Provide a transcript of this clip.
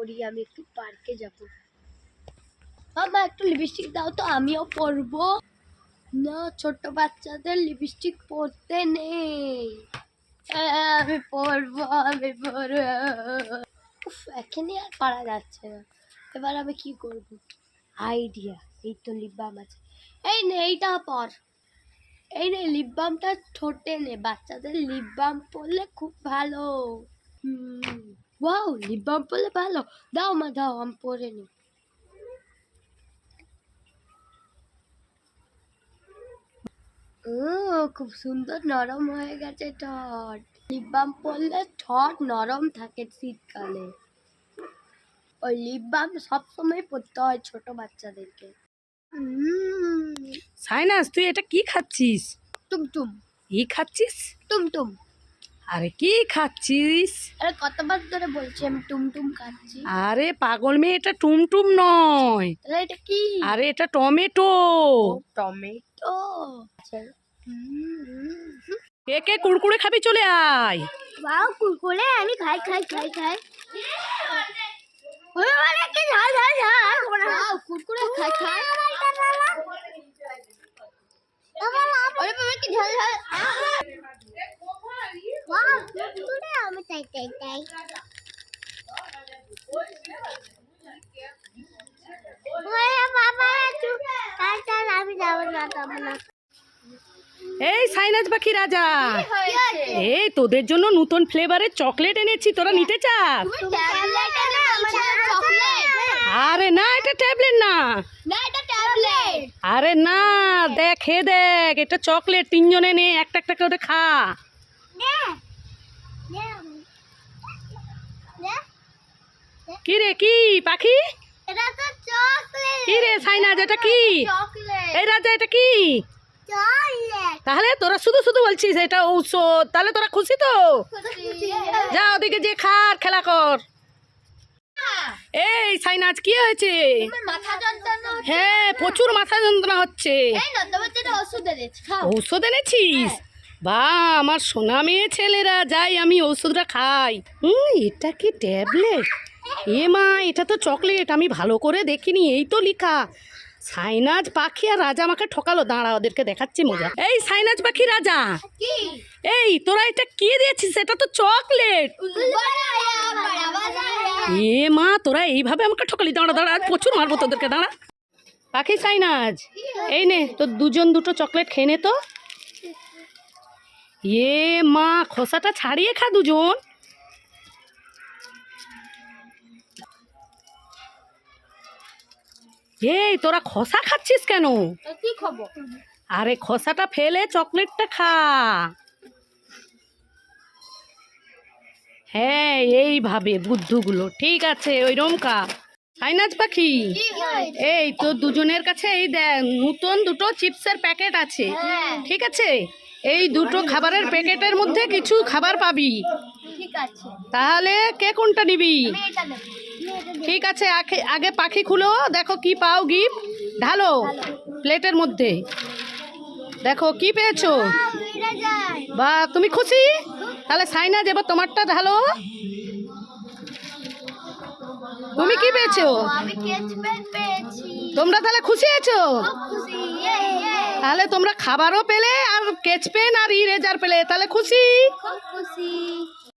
করি আমি একটু পার্কে যাব। মামা একটু লিপস্টিক দাও তো আমিও পরবো। না ছোট বাচ্চাদের লিপস্টিক পরতে নেই। হ্যাঁ, আমি পরবো আমি এখানে আর পারা যাচ্ছে না। এবার আমি কি করব? আইডিয়া এই তো লিপ বাম আছে। এই নে এইটা পর। এই নে লিপ বামটা ঠোঁটে নে। বাচ্চাদের লিপ বাম পরলে খুব ভালো। হুম। ওয়াও লিপ বাম পরলে ভালো দাও মা দাও আমি পরে নি ও খুব সুন্দর নরম হয়ে গেছে ঠোঁট লিপ বাম পরলে ঠোঁট নরম থাকে শীতকালে ওই লিপ বাম সবসময় পরতে হয় ছোট বাচ্চাদেরকে উম, সাইনাস তুই এটা কি খাচ্ছিস টুমটুম কি খাচ্ছিস টুমটুম আরে কি খাচ্ছিস? আরে কতবার ধরে বলছি আমি টুমটুম খাচ্ছি। আরে পাগল মেয়ে এটা টুমটুম নয়। তাহলে এটা কি? আরে এটা টমেটো। টমেটো। আচ্ছা কে কে কুড়কুড়ে খাবি চলে আয়। বাও কুরকুরে আমি খাই খাই খাই খাই। ওরে ওরে কি ঝাল ঝাল ঝাল। বাও কুরকুরে খাই খাই। ওরে বাবা কি ঝাল ঝাল বাও কুরকুরে আমি তাই তাই তাই। আমি যাব না যাব না। এই সাইনাজ পাখি রাজা। এই তোদের জন্য নতুন ফ্লেভারের চকলেট এনেছি তোরা নিতে চাস? আরে না এটা ট্যাবলেট না। না এটা ট্যাবলেট আরে না দেখ হে দেখ এটা চকলেট তিনজনে নে একটা একটা করে খা। কি রে কি পাখি? এটা তো চকলেট। কি রে সাইনাজ এটা কি? চকলেট। এই রাজা এটা কি? তাহলে তোরা শুধু শুধু বলছিস এটা ঔষধ তাহলে তোরা খুশি তো? যা ওদিকে যে খা আর খেলা কর। এই সাইনাজ কি হয়েছে? হ্যাঁ প্রচুর মাথা যন্ত্রণা হচ্ছে। ঔষধ এনেছিস? বা আমার সোনা মেয়ে ছেলেরা যাই আমি ওষুধটা খাই। হুম এটা কি ট্যাবলেট? এ মা এটা তো চকলেট আমি ভালো করে দেখিনি এই তো লিখা। সাইনাজ পাখি আর রাজা আমাকে ঠকালো। দাঁড়া ওদেরকে দেখাচ্ছি মজা। এই সাইনাজ পাখি রাজা! এই তোরা এটা কি দিয়েছিস? এটা তো চকলেট! এ মা তোরা এইভাবে আমাকে ঠকালি দাঁড়া দাঁড়া আজ প্রচুর মারবো তোদেরকে দাঁড়া পাখি সাইনাজ এই নে তোর দুজন দুটো চকলেট খেয়ে নে তো এ মা খোসাটা ছাড়িয়ে খা দুজন এই তোরা খসা খাচ্ছিস কেন? কি খবর? আরে খোসাটা ফেলে চকলেটটা খা। হ্যাঁ এইভাবে বুদ্ধগুলো ঠিক আছে ওই রমকা সাইনাজ পাখি এই তোর দুজনের কাছে এই দেখ নতুন দুটো চিপসের প্যাকেট আছে। হ্যাঁ। ঠিক আছে? এই দুটো খাবারের প্যাকেটের মধ্যে কিছু খাবার পাবি। তাহলে কে কোনটা নেব। ঠিক আছে আগে- পাখি খুলো দেখো কি পাও গিফট। ঢালো প্লেটের মধ্যে। দেখো কি পেয়েছ? বা তুমি খুশি? তাহলে সাইনাজ এবার তোমারটা ঢালো। তুমি কি পেয়েছ? কেচ তোমরা তাহলে খুশি আছো? তাহলে তোমরা খাবারও পেলে আর স্কেচ পেন আর ইরেজার পেলে তাহলে খুশি? খুব খুশি।